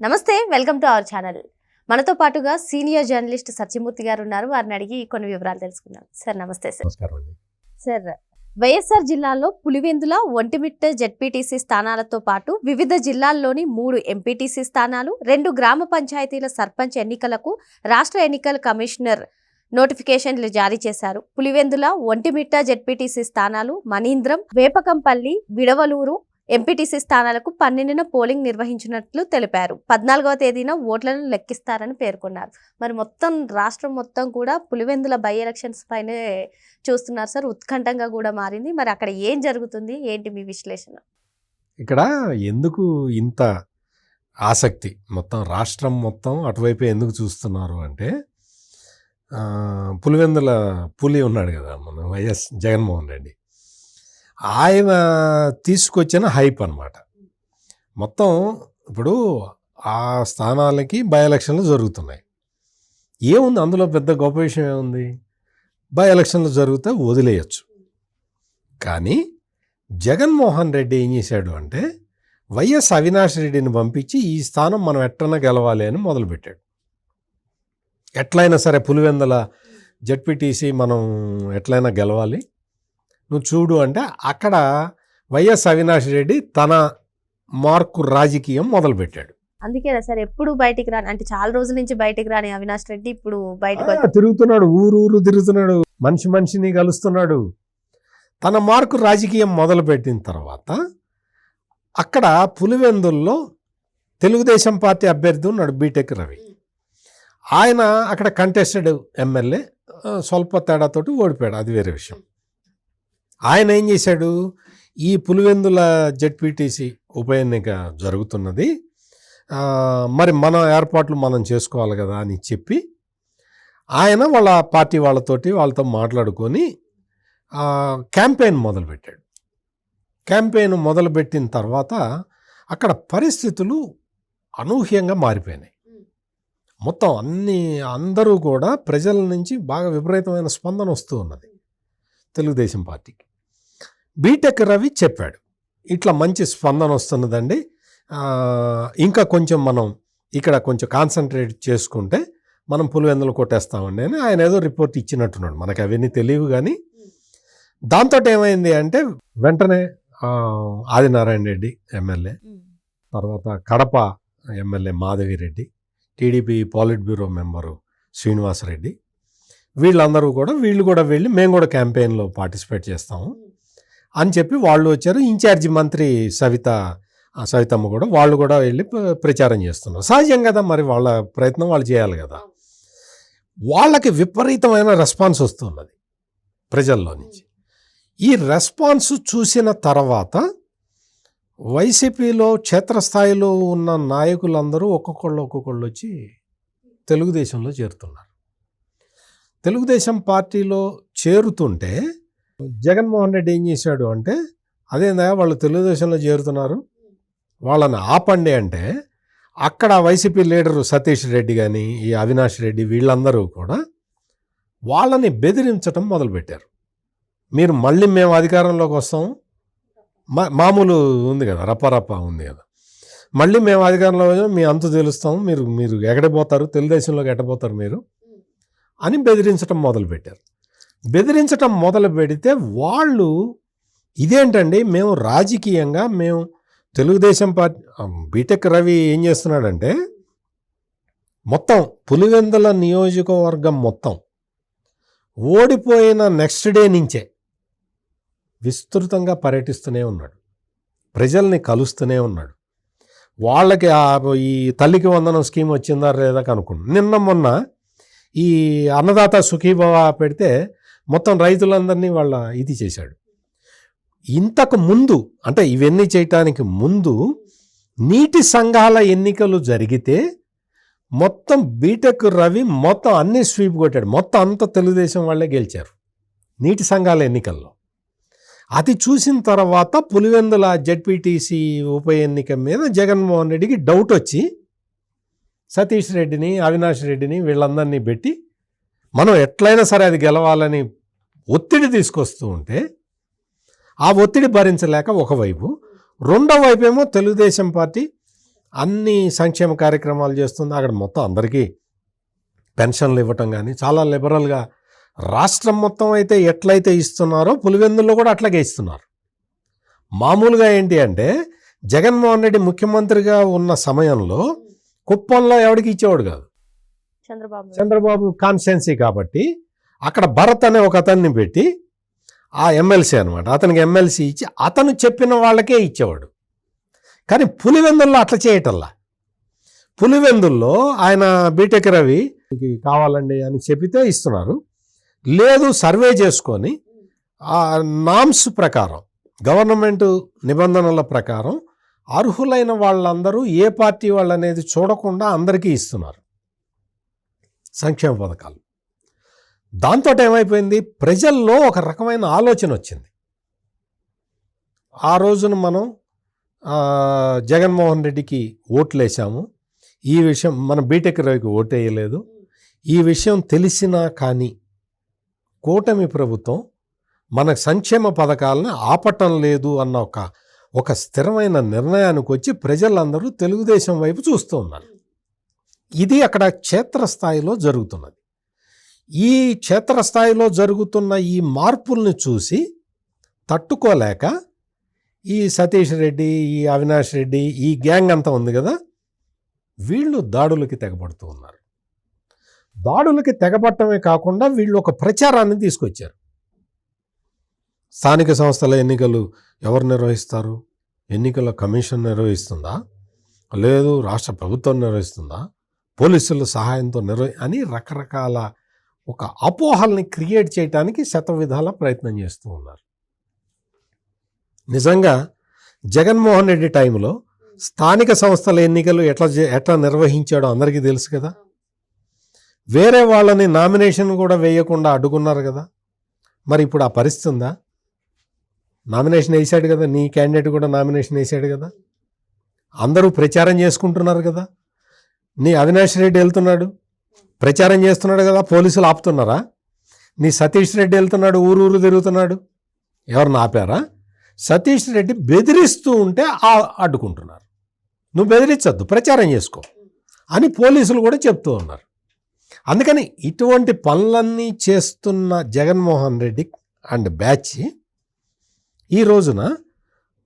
నమస్తే welcome to our channel. మనతో పాటుగా సీనియర్ జర్నలిస్ట్ సత్యమూర్తి గారు ఉన్నారు. వారిని అడిగి కొన్ని వివరాలు తెలుసుకుందాం. సార్ నమస్తే సార్. సార్ వైఎస్ఆర్ జిల్లాలో పులివెందుల ఒంటిమిట్ట జెడ్పీటీసీ స్థానాలతో పాటు వివిధ జిల్లాల్లోని మూడు ఎంపీటీసీ స్థానాలు రెండు గ్రామ పంచాయతీల సర్పంచ్ ఎన్నికలకు రాష్ట్ర ఎన్నికల కమిషనర్ నోటిఫికేషన్లు జారీ చేశారు. పులివెందుల ఒంటిమిట్ట జెడ్పీటీసీ స్థానాలు మనీంద్రం వేపకంపల్లి విడవలూరు ఎంపీటీసీ స్థానాలకు పన్నెండున పోలింగ్ నిర్వహించినట్లు తెలిపారు. పద్నాలుగవ తేదీన ఓట్లను లెక్కిస్తారని పేర్కొన్నారు. మరి మొత్తం రాష్ట్రం మొత్తం కూడా పులివెందుల బై ఎలక్షన్స్ పైనే చూస్తున్నారు సార్. ఉత్కంఠంగా కూడా మారింది. మరి అక్కడ ఏం జరుగుతుంది? ఏంటి మీ విశ్లేషణ? ఇక్కడ ఎందుకు ఇంత ఆసక్తి? మొత్తం రాష్ట్రం మొత్తం అటువైపు ఎందుకు చూస్తున్నారు అంటే పులివెందుల పులి ఉన్నాడు కదా మన వైఎస్ జగన్మోహన్ రెడ్డి. ఆయన తీసుకొచ్చిన హైప్ అన్నమాట. మొత్తం ఇప్పుడు ఆ స్థానాలకి బై ఎలక్షన్లు జరుగుతున్నాయి. ఏముంది? అందులో పెద్ద గొప్ప విషయం ఏముంది? బై ఎలక్షన్లు జరిగితే వదిలేయచ్చు. కానీ జగన్మోహన్ రెడ్డి ఏం చేశాడు అంటే వైఎస్ అవినాష్ రెడ్డిని పంపించి ఈ స్థానం మనం ఎట్లన్నా గెలవాలి అని మొదలుపెట్టాడు. ఎట్లయినా సరే పులివెందల జడ్పీటీసీ మనం ఎట్లయినా గెలవాలి. నువ్వు చూడు అంటే అక్కడ వైఎస్ అవినాష్ రెడ్డి తన మార్కు రాజకీయం మొదలుపెట్టాడు. అందుకేనా సార్ ఎప్పుడు బయటికి రాని అంటే చాలా రోజుల నుంచి బయటికి రాని అవినాష్ రెడ్డి ఇప్పుడు బయటకు తిరుగుతున్నాడు ఊరు ఊరు తిరుగుతున్నాడు మనిషి మనిషిని కలుస్తున్నాడు. తన మార్కు రాజకీయం మొదలుపెట్టిన తర్వాత అక్కడ పులివెందుల్లో తెలుగుదేశం పార్టీ అభ్యర్థి ఉన్నాడు బీటెక్ రవి. ఆయన అక్కడ కంటెస్టెడ్ ఎమ్మెల్యే స్వల్ప తేడాతోటి ఓడిపోయాడు అది వేరే విషయం. ఆయన ఏం చేశాడు? ఈ పులివెందుల జెడ్పీటీసీ ఉప ఎన్నిక జరుగుతున్నది మరి మన ఏర్పాట్లు మనం చేసుకోవాలి కదా అని చెప్పి ఆయన వాళ్ళ పార్టీ వాళ్ళతోటి వాళ్ళతో మాట్లాడుకొని క్యాంపెయిన్ మొదలుపెట్టాడు. క్యాంపెయిన్ మొదలుపెట్టిన తర్వాత అక్కడ పరిస్థితులు అనూహ్యంగా మారిపోయినాయి. మొత్తం అన్ని అందరూ కూడా ప్రజల నుంచి బాగా విపరీతమైన స్పందన వస్తూ ఉన్నది. తెలుగుదేశం పార్టీకి. బీటెక్ రవి చెప్పాడు. ఇట్లా మంచి స్పందన వస్తున్నదండి. ఇంకా కొంచెం మనం ఇక్కడ కొంచెం కాన్సన్ట్రేట్ చేసుకుంటే మనం పులివెందులు కొట్టేస్తామండి అని ఆయన ఏదో రిపోర్ట్ ఇచ్చినట్టున్నాడు. మనకి అవన్నీ తెలియవు కానీ. దాంతో ఏమైంది అంటే వెంటనే ఆదినారాయణ రెడ్డి ఎమ్మెల్యే తర్వాత Kadapa MLA Madhavireddy TDP polit bureau member Srinivasareddy వీళ్ళందరూ కూడా వీళ్ళు కూడా వెళ్ళి మేము కూడా క్యాంపెయిన్లో పార్టిసిపేట్ చేస్తాము. అని చెప్పి వాళ్ళు వచ్చారు. ఇన్ఛార్జి మంత్రి సవిత సవితమ్మ కూడా వాళ్ళు కూడా వెళ్ళి ప్రచారం చేస్తున్నారు. సహజం కదా మరి వాళ్ళ ప్రయత్నం వాళ్ళు చేయాలి కదా. వాళ్ళకి విపరీతమైన రెస్పాన్స్ వస్తున్నది ప్రజల్లో నుంచి. ఈ రెస్పాన్స్ చూసిన తర్వాత వైసీపీలో క్షేత్రస్థాయిలో ఉన్న నాయకులందరూ ఒక్కొక్కళ్ళు ఒక్కొక్కళ్ళు వచ్చి తెలుగుదేశంలో చేరుతున్నారు. తెలుగుదేశం పార్టీలో చేరుతుంటే జగన్మోహన్ రెడ్డి ఏం చేశాడు అంటే అదేందా వాళ్ళు తెలుగుదేశంలో చేరుతున్నారు వాళ్ళని ఆపండి అంటే అక్కడ వైసీపీ లీడరు సతీష్ రెడ్డి కానీ ఈ అవినాష్ రెడ్డి వీళ్ళందరూ కూడా వాళ్ళని బెదిరించడం మొదలుపెట్టారు. మీరు మళ్ళీ మేము అధికారంలోకి వస్తాం. మా మామూలు ఉంది కదా రప్పరప్ప ఉంది కదా. మళ్ళీ మేము అధికారంలో మీ అంతు తెలుస్తాం మీరు మీరు ఎక్కడిపోతారు తెలుగుదేశంలోకి ఎట్టబోతారు మీరు? అని బెదిరించడం మొదలుపెట్టారు. బెదిరించడం మొదలు పెడితే వాళ్ళు ఇదేంటండి మేము రాజకీయంగా మేము తెలుగుదేశం పార్టీ బీటెక్ రవి ఏం చేస్తున్నాడంటే మొత్తం పులివెందుల నియోజకవర్గం మొత్తం ఓడిపోయిన నెక్స్ట్ డే నుంచే విస్తృతంగా పర్యటిస్తూనే ఉన్నాడు. ప్రజల్ని కలుస్తూనే ఉన్నాడు. వాళ్ళకి ఆ ఈ తల్లికి వందనం స్కీమ్ వచ్చిందా లేదా కనుక్కున్నాను నిన్న మొన్న ఈ అన్నదాత సుఖీభవ పెడితే మొత్తం రైతులందరినీ వాళ్ళ ఇది చేశాడు. ఇంతకు ముందు అంటే ఇవన్నీ చేయటానికి ముందు నీటి సంఘాల ఎన్నికలు జరిగితే మొత్తం బీటెక్ రవి మొత్తం అన్ని స్వీప్ కొట్టాడు. మొత్తం అంత తెలుగుదేశం వాళ్ళే గెలిచారు నీటి సంఘాల ఎన్నికల్లో. అది చూసిన తర్వాత పులివెందుల జెడ్పీటీసీ ఉప ఎన్నిక మీద జగన్మోహన్ రెడ్డికి డౌట్ వచ్చి సతీష్ రెడ్డిని అవినాష్ రెడ్డిని వీళ్ళందరినీ పెట్టి మనం ఎట్లయినా సరే అది గెలవాలని ఒత్తిడి తీసుకొస్తూ ఉంటే ఆ ఒత్తిడి భరించలేక ఒకవైపు రెండో వైపు ఏమో తెలుగుదేశం పార్టీ అన్ని సంక్షేమ కార్యక్రమాలు చేస్తుంది. అక్కడ మొత్తం అందరికీ పెన్షన్లు ఇవ్వటం కానీ చాలా లిబరల్గా రాష్ట్రం మొత్తం అయితే ఎట్లయితే ఇస్తున్నారో పులివెందుల్లో కూడా అట్లాగే ఇస్తున్నారు. మామూలుగా ఏంటి అంటే జగన్మోహన్ రెడ్డి ముఖ్యమంత్రిగా ఉన్న సమయంలో కుప్పంలో ఎవడికి ఇచ్చేవాడు కాదు. చంద్రబాబు చంద్రబాబు కాన్స్టెన్సీ కాబట్టి అక్కడ భరత్ అనే ఒక అతన్ని పెట్టి ఆ ఎమ్మెల్సీ అనమాట అతనికి ఎమ్మెల్సీ ఇచ్చి అతను చెప్పిన వాళ్ళకే ఇచ్చేవాడు. కానీ పులివెందుల్లో అట్లా చేయటల్లా పులివెందుల్లో ఆయన బీటెక్ రవి "మీకు కావాలండి అని చెప్పితే ఇస్తున్నారు. లేదు సర్వే చేసుకొని ఆ నామ్స్ ప్రకారం గవర్నమెంట్ నిబంధనల ప్రకారం అర్హులైన వాళ్ళందరూ ఏ పార్టీ వాళ్ళు అనేది చూడకుండా అందరికీ ఇస్తున్నారు. సంక్షేమ పథకాలు. దాంతో ఏమైపోయింది? ప్రజల్లో ఒక రకమైన ఆలోచన వచ్చింది. ఆ రోజున మనం జగన్మోహన్ రెడ్డికి ఓట్లు వేసాము ఈ విషయం మన బీటెక్ రవికి ఓటేయలేదు. వేయలేదు ఈ విషయం తెలిసినా కానీ కూటమి ప్రభుత్వం మన సంక్షేమ పథకాలను ఆపటం లేదు అన్న ఒక ఒక స్థిరమైన నిర్ణయానికి వచ్చి ప్రజలందరూ తెలుగుదేశం వైపు చూస్తూ ఉన్నారు. ఇది అక్కడ క్షేత్రస్థాయిలో జరుగుతున్నది. ఈ క్షేత్రస్థాయిలో జరుగుతున్న ఈ మార్పుల్ని చూసి తట్టుకోలేక ఈ సతీష్ రెడ్డి ఈ అవినాష్ రెడ్డి ఈ గ్యాంగ్ అంతా ఉంది కదా వీళ్ళు దాడులకి తెగబడుతూ ఉన్నారు. దాడులకి తెగబట్టమే కాకుండా వీళ్ళు ఒక ప్రచారాన్ని తీసుకొచ్చారు. స్థానిక సంస్థల ఎన్నికలు ఎవరు నిర్వహిస్తారు? ఎన్నికల కమిషన్ నిర్వహిస్తుందా? లేదు రాష్ట్ర ప్రభుత్వం నిర్వహిస్తుందా? పోలీసుల సహాయంతో నిర్వహి అని రకరకాల ఒక అపోహల్ని క్రియేట్ చేయడానికి శత విధాల ప్రయత్నం చేస్తూ ఉన్నారు. నిజంగా జగన్మోహన్ రెడ్డి టైంలో స్థానిక సంస్థల ఎన్నికలు ఎట్లా ఎట్లా నిర్వహించాడో అందరికీ తెలుసు కదా? వేరే వాళ్ళని నామినేషన్ కూడా వేయకుండా అడ్డుకున్నారు కదా? మరి ఇప్పుడు ఆ పరిస్థితి ఉందా? నామినేషన్ వేసాడు కదా నీ క్యాండిడేట్ కూడా నామినేషన్ వేసాడు కదా. అందరూ ప్రచారం చేసుకుంటున్నారు కదా. నీ అవినాష్ రెడ్డి వెళ్తున్నాడు ప్రచారం చేస్తున్నాడు కదా పోలీసులు ఆపుతున్నారా? నీ సతీష్ రెడ్డి వెళ్తున్నాడు ఊరు ఊరు తిరుగుతున్నాడు. ఎవరిని ఆపారా? సతీష్ రెడ్డి బెదిరిస్తూ ఉంటే అడ్డుకుంటున్నారు. నువ్వు బెదిరించొద్దు ప్రచారం చేసుకో అని పోలీసులు కూడా చెప్తూ ఉన్నారు. అందుకని ఇటువంటి పనులన్నీ చేస్తున్న జగన్మోహన్ రెడ్డి అండ్ బ్యాచ్ ఈ రోజున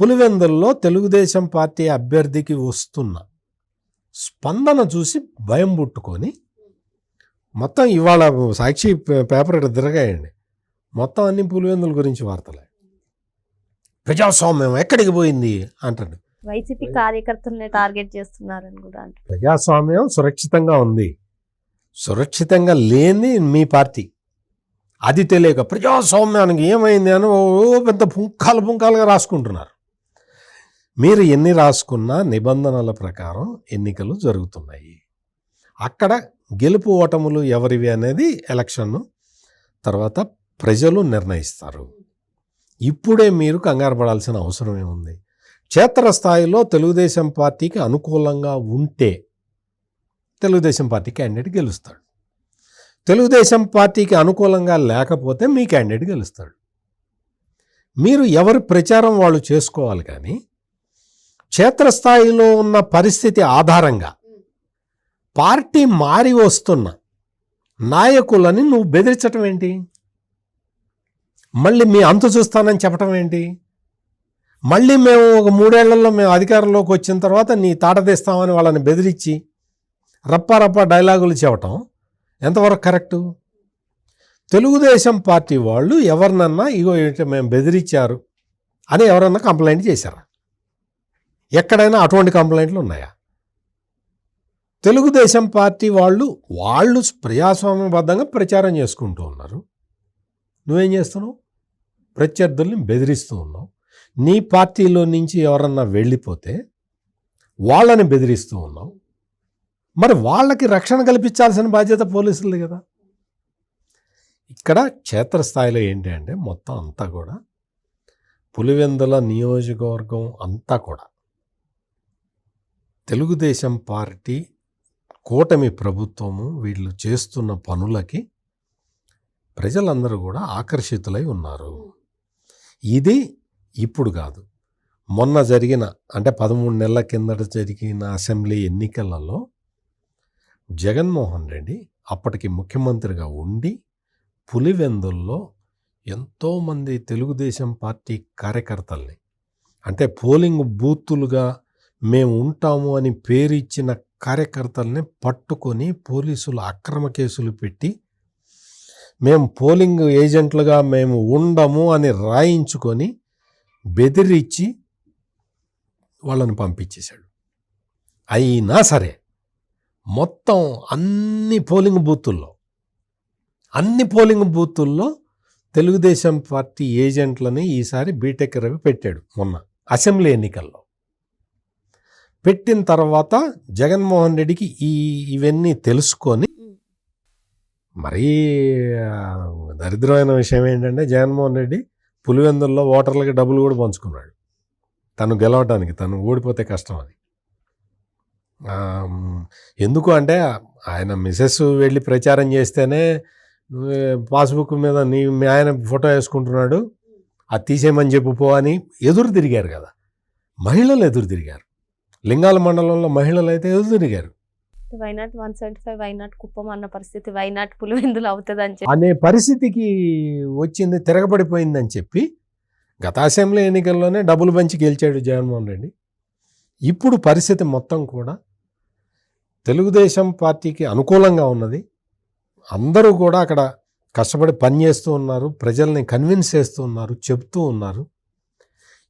పులివెందుల్లో తెలుగుదేశం పార్టీ అభ్యర్థికి వస్తున్న స్పందన చూసి భయం పుట్టుకొని మొత్తం ఇవాళ సాక్షి పేపర్ ఇక్కడ తిరగాయండి. మొత్తం అన్ని పులివెందుల గురించి వార్తలే. ప్రజాస్వామ్యం ఎక్కడికి పోయింది? అంటాడు. వైసీపీ కార్యకర్తల్ని టార్గెట్ చేస్తున్నారని కూడా ప్రజాస్వామ్యం సురక్షితంగా ఉంది. సురక్షితంగా లేని మీ పార్టీ. అది తెలియక ప్రజాస్వామ్యానికి ఏమైంది అని ఓ పెద్ద పుంకాలు పుంకాలుగా రాసుకుంటున్నారు. మీరు ఎన్ని రాసుకున్నా నిబంధనల ప్రకారం ఎన్నికలు జరుగుతున్నాయి. అక్కడ గెలుపు ఓటములు ఎవరివి అనేది ఎలక్షన్ తర్వాత ప్రజలు నిర్ణయిస్తారు. ఇప్పుడే మీరు కంగారు పడాల్సిన అవసరం ఏముంది? క్షేత్రస్థాయిలో తెలుగుదేశం పార్టీకి అనుకూలంగా ఉంటే తెలుగుదేశం పార్టీ క్యాండిడేట్ గెలుస్తాడు. తెలుగుదేశం పార్టీకి అనుకూలంగా లేకపోతే మీ క్యాండిడేట్ గెలుస్తాడు. మీరు ఎవరి ప్రచారం వాళ్ళు చేసుకోవాలి కానీ క్షేత్రస్థాయిలో ఉన్న పరిస్థితి ఆధారంగా పార్టీ మారి వస్తున్న నాయకులని నువ్వు బెదిరించటం ఏంటి? మళ్ళీ మీ అంతు చూస్తానని చెప్పటం ఏంటి? మళ్ళీ మేము ఒక మూడేళ్ళలో మేము అధికారంలోకి వచ్చిన తర్వాత నీ తాట తీస్తామని వాళ్ళని బెదిరించి రప్పారప్ప డైలాగులు చెప్పటం ఎంతవరకు కరెక్టు? తెలుగుదేశం పార్టీ వాళ్ళు ఎవరినన్నా ఇగో మేము బెదిరించారు అని ఎవరన్నా కంప్లైంట్ చేశారా? ఎక్కడైనా అటువంటి కంప్లైంట్లు ఉన్నాయా? తెలుగుదేశం పార్టీ వాళ్ళు వాళ్ళు ప్రజాస్వామ్యబద్ధంగా ప్రచారం చేసుకుంటూ ఉన్నారు. నువ్వేం చేస్తున్నావు? ప్రత్యర్థుల్ని బెదిరిస్తూ ఉన్నావు. నీ పార్టీలో నుంచి ఎవరన్నా వెళ్ళిపోతే వాళ్ళని బెదిరిస్తూ ఉన్నావు. మరి వాళ్ళకి రక్షణ కల్పించాల్సిన బాధ్యత పోలీసులది కదా. ఇక్కడ క్షేత్రస్థాయిలో ఏంటి అంటే మొత్తం అంతా కూడా పులివెందుల నియోజకవర్గం అంతా కూడా తెలుగుదేశం పార్టీ కూటమి ప్రభుత్వము వీళ్ళు చేస్తున్న పనులకి ప్రజలందరూ కూడా ఆకర్షితులై ఉన్నారు. ఇది ఇప్పుడు కాదు. మొన్న జరిగిన అంటే పదమూడు నెలల కిందట జరిగిన అసెంబ్లీ ఎన్నికలలో జగన్మోహన్ రెడ్డి అప్పటికి ముఖ్యమంత్రిగా ఉండి పులివెందుల్లో ఎంతోమంది తెలుగుదేశం పార్టీ కార్యకర్తల్ని అంటే పోలింగ్ బూతులుగా మేము ఉంటాము అని పేరు ఇచ్చిన కార్యకర్తల్ని పట్టుకొని పోలీసులు అక్రమ కేసులు పెట్టి మేము పోలింగ్ ఏజెంట్లుగా మేము ఉండము అని రాయించుకొని బెదిరించి వాళ్ళని పంపించేశాడు. అయినా సరే మొత్తం అన్ని పోలింగ్ బూతుల్లో అన్ని పోలింగ్ బూతుల్లో తెలుగుదేశం పార్టీ ఏజెంట్లని ఈసారి బీటెక్ రవి పెట్టాడు మొన్న అసెంబ్లీ ఎన్నికల్లో. పెట్టిన తర్వాత జగన్మోహన్ రెడ్డికి ఈ ఇవన్నీ తెలుసుకొని మరీ దరిద్రమైన విషయం ఏంటంటే జగన్మోహన్ రెడ్డి పులివెందుల్లో ఓటర్లకి డబ్బులు కూడా పంచుకున్నాడు. తను గెలవటానికి తను ఓడిపోతే కష్టం అది. ఎందుకు అంటే ఆయన మిసెస్ వెళ్ళి ప్రచారం చేస్తేనే పాస్బుక్ మీద నీ మీ ఆయన ఫోటో వేసుకుంటున్నాడు అది తీసేయమని చెప్పు పో అని ఎదురు తిరిగారు కదా. మహిళలు ఎదురు తిరిగారు. లింగాల మండలంలో మహిళలు అయితే ఎదురు తిరిగారు. Why not one seventy five why not Kuppam అన్న పరిస్థితి? వైనాట్ పులివెందులు అవుతుంది అని చెప్పి. అనే పరిస్థితికి వచ్చింది తిరగబడిపోయిందని చెప్పి గత అసెంబ్లీ ఎన్నికల్లోనే డబ్బులు పంచి గెలిచాడు జగన్మోహన్ రెడ్డి. ఇప్పుడు పరిస్థితి మొత్తం కూడా తెలుగుదేశం పార్టీకి అనుకూలంగా ఉన్నది. అందరూ కూడా అక్కడ కష్టపడి పనిచేస్తూ ఉన్నారు ప్రజల్ని కన్విన్స్ చేస్తూ ఉన్నారు చెప్తూ ఉన్నారు.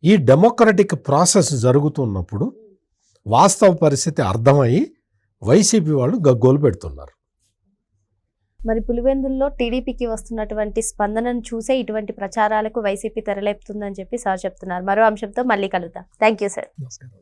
ఈ డెమోక్రటిక్ ప్రాసెస్ జరుగుతున్నప్పుడు వాస్తవ పరిస్థితి అర్థమయ్యి వైసీపీ వాళ్ళు గగ్గోలు పెడుతున్నారు. మరి పులివెందుల్లో టీడీపీకి వస్తున్నటువంటి స్పందనను చూసే ఇటువంటి ప్రచారాలకు వైసీపీ తెరలేపుతుందని చెప్పి సార్ చెప్తున్నారు. మరో అంశంతో మళ్ళీ కలుద్దాం. థ్యాంక్ యూ సార్ నమస్కారం.